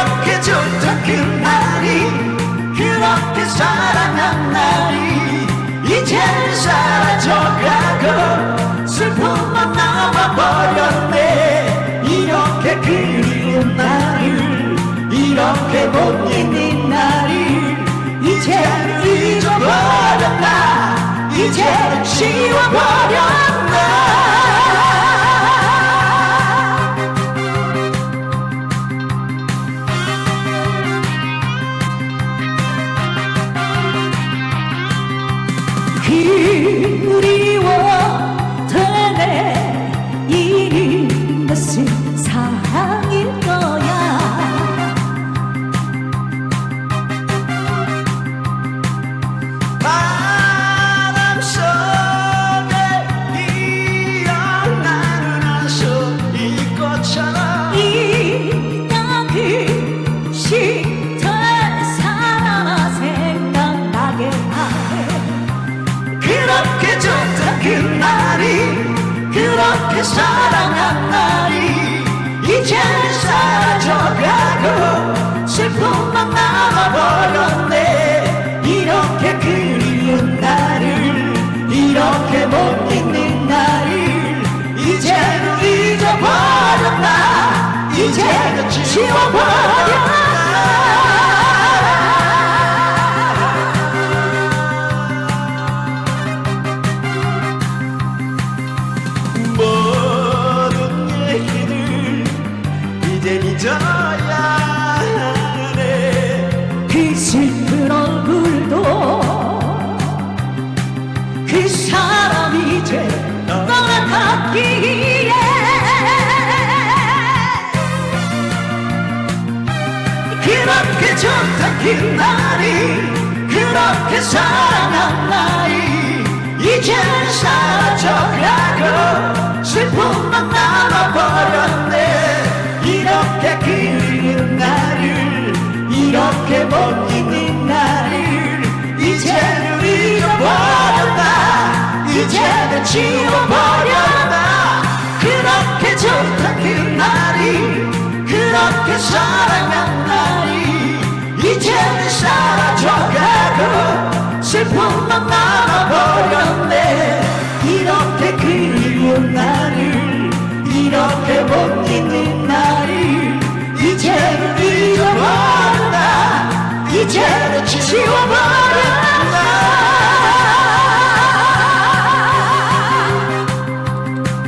그렇게 좋던 그날이 그렇게 사랑한 날이 이제 사라져가고 슬픔만 남아버렸네. 이렇게 그리운 나를 이렇게 못 잊는 나를 이제는 잊어버렸나? 이제는 지워버렸나? 그렇게 사랑한 날이 이제는 사라져가고 슬픔만 남아버렸네. 이렇게 그리운 나를 이렇게 못 잊는 나를 이제는 잊어버렸나? 이제는 지워버렸나 그 사람 이제 떠나갔기에. 그렇게 좋던 그 날이 그렇게 사랑한 다 지워버렸나 그렇게 좋던 그날이. 그렇게 사랑한 날이 이제는 사라져가고 슬픔만 남아버렸네. 이렇게 그리운 나를 이렇게 못 잊는 나를 이제는 잊어버렸나 이제는 지워